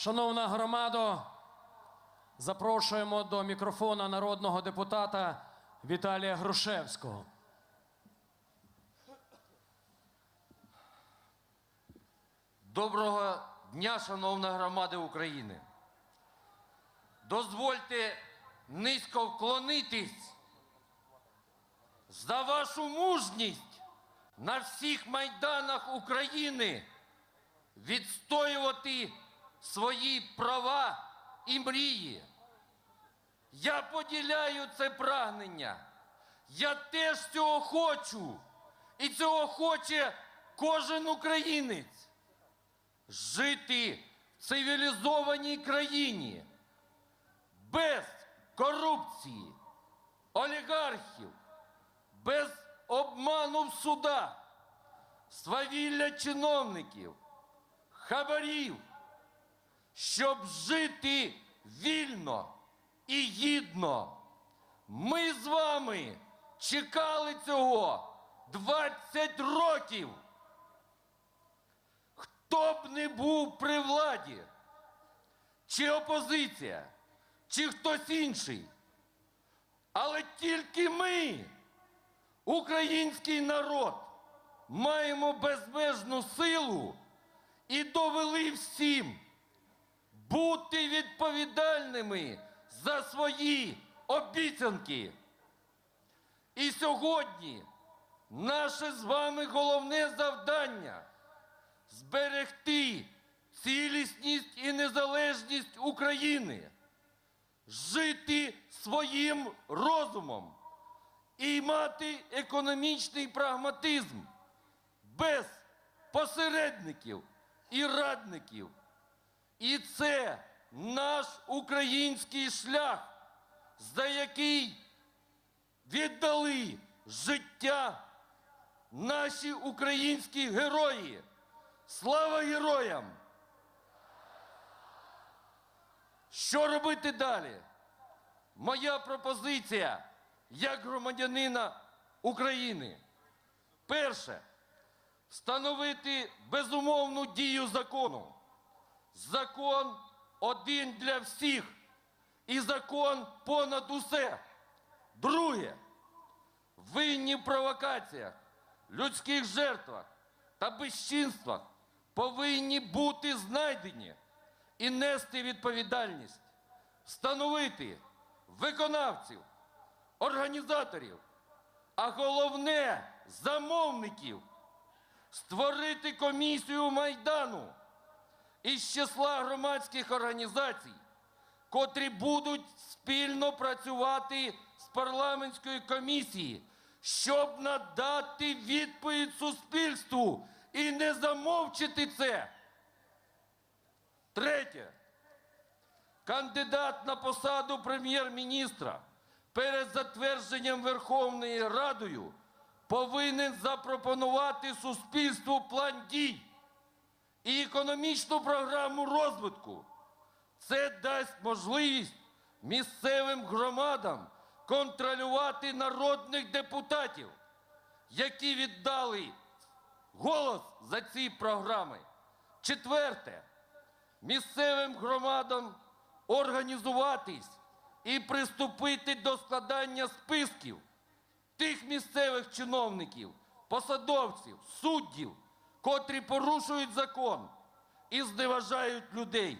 Шановна громадо, запрошуємо до мікрофона народного депутата Віталія Грушевського. Доброго дня, шановна громада України. Дозвольте низько вклонитись за вашу мужність на всіх майданах України відстоювати свої права і мрії. Я поділяю це прагнення. Я теж цього хочу. І цього хоче кожен українець жити в цивілізованій країні без корупції, олігархів, без обману в судах, свавілля чиновників, хабарів, щоб жити вільно і гідно. Ми з вами чекали цього 20 років. Хто б не був при владі, чи опозиція, чи хтось інший. Але тільки ми, український народ, маємо безмежну силу і довели всім бути відповідальними за свої обіцянки. І сьогодні наше з вами головне завдання зберегти цілісність і незалежність України, жити своїм розумом і мати економічний прагматизм без посередників і радників. І це наш український шлях, за який віддали життя наші українські герої. Слава героям! Що робити далі? Моя пропозиція як громадянина України. Перше, встановити безумовну дію закону. Закон один для всіх і закон понад усе. Друге, винні в провокаціях, людських жертвах та безчинствах повинні бути знайдені і нести відповідальність, встановити виконавців, організаторів, а головне замовників, створити комісію Майдану із числа громадських організацій, котрі будуть спільно працювати з парламентською комісією, щоб надати відповідь суспільству і не замовчити це. Третє. Кандидат на посаду прем'єр-міністра перед затвердженням Верховною Радою повинен запропонувати суспільству план дій і економічну програму розвитку. Це дасть можливість місцевим громадам контролювати народних депутатів, які віддали голос за ці програми. Четверте, місцевим громадам організуватись і приступити до складання списків тих місцевих чиновників, посадовців, суддів, котрі порушують закон і зневажають людей,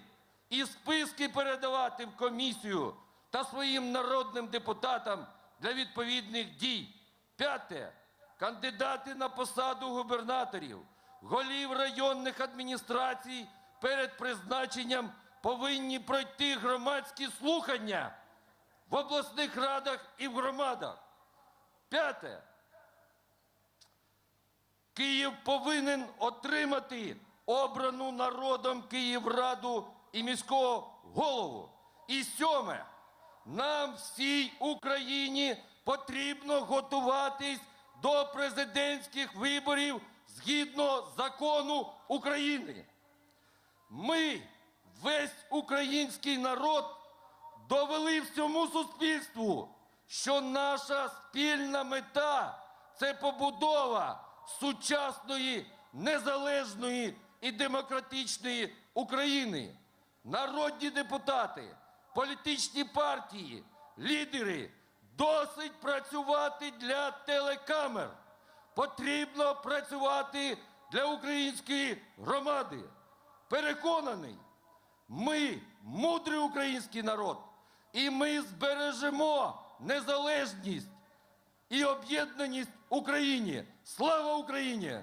і списки передавати в комісію та своїм народним депутатам для відповідних дій. П'яте. Кандидати на посаду губернаторів, голів районних адміністрацій перед призначенням повинні пройти громадські слухання в обласних радах і в громадах. П'яте. Київ повинен отримати обрану народом Київраду і міського голову. І сьоме, нам всій Україні потрібно готуватись до президентських виборів згідно закону України. Ми, весь український народ, довели всьому суспільству, що наша спільна мета це побудова сучасної, незалежної і демократичної України. Народні депутати, політичні партії, лідери, досить працювати для телекамер. Потрібно працювати для української громади. Переконаний, ми мудрий український народ, і ми збережемо незалежність і об'єднаність Україні. Слава Україні!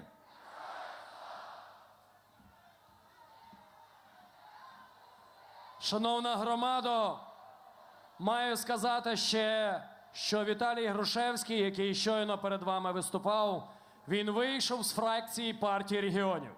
Шановна громадо, маю сказати ще, що Віталій Грушевський, який щойно перед вами виступав, він вийшов з фракції партії регіонів.